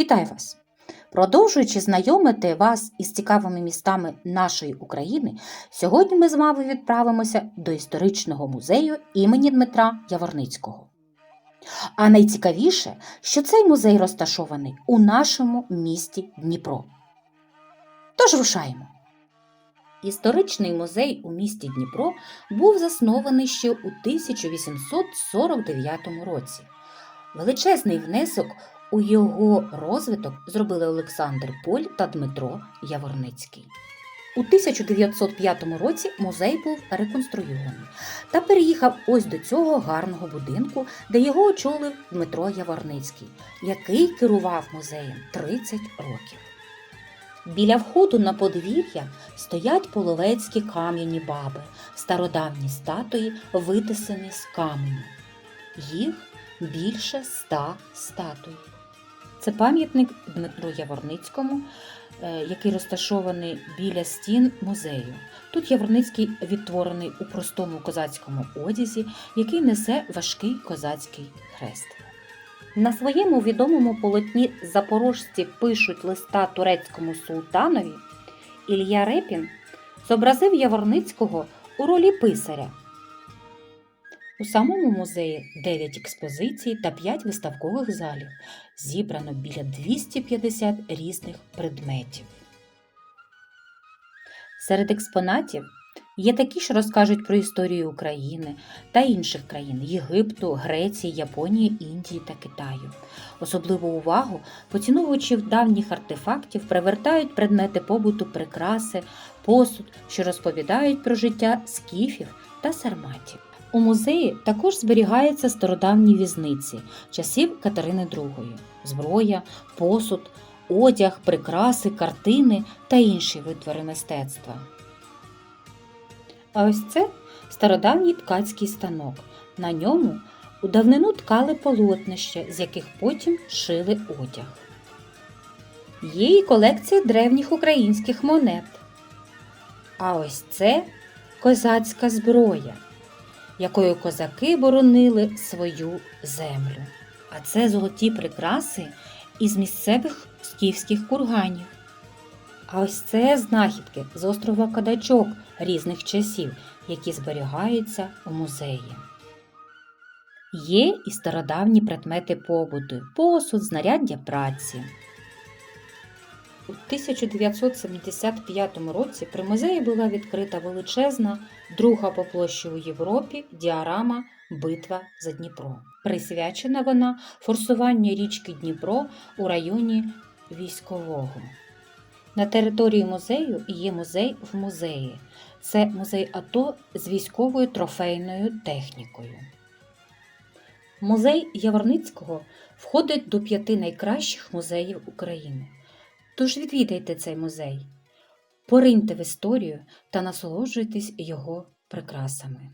Вітаю вас! Продовжуючи знайомити вас із цікавими містами нашої України, сьогодні ми з вами відправимося до історичного музею імені Дмитра Яворницького. А найцікавіше, що цей музей розташований у нашому місті Дніпро. Тож рушаємо. Історичний музей у місті Дніпро був заснований ще у 1849 році. Величезний внесок у його розвиток зробили Олександр Поль та Дмитро Яворницький. У 1905 році музей був реконструйований та переїхав ось до цього гарного будинку, де його очолив Дмитро Яворницький, який керував музеєм 30 років. Біля входу на подвір'я стоять половецькі кам'яні баби, стародавні статуї, витисані з каменю. Їх більше ста статуй. Це пам'ятник Дмитру Яворницькому, е, який розташований біля стін музею. Тут Яворницький відтворений у простому козацькому одязі, який несе важкий козацький хрест. На своєму відомому полотні запорожці пишуть листа турецькому султанові Ілля Репін зобразив Яворницького у ролі писаря. У самому музеї 9 експозицій та 5 виставкових залів. Зібрано біля 250 різних предметів. Серед експонатів є такі, що розкажуть про історію України та інших країн Єгипту, Греції, Японії, Індії та Китаю. Особливу увагу поціновувачів давніх артефактів привертають предмети побуту, прикраси, посуд, що розповідають про життя скіфів та сарматів. У музеї також зберігаються стародавні візниці часів Катерини II, зброя, посуд, одяг, прикраси, картини та інші витвори мистецтва. А ось це стародавній ткацький станок. На ньому у давнину ткали полотнища, з яких потім шили одяг. Є і колекція древніх українських монет. А ось це козацька зброя якою козаки боронили свою землю. А це золоті прикраси із місцевих скіфських курганів. А ось це знахідки з острова Кадачок різних часів, які зберігаються у музеї. Є і стародавні предмети побуту, посуд, знаряддя праці. У 1975 році при музеї була відкрита величезна, друга по площі у Європі діарама Битва за Дніпро. Присвячена вона форсуванню річки Дніпро у районі військового. На території музею є музей в музеї. Це музей АТО з військовою трофейною технікою. Музей Яворницького входить до п'яти найкращих музеїв України. Тож відвідайте цей музей, пориньте в історію та насолоджуйтесь його прикрасами.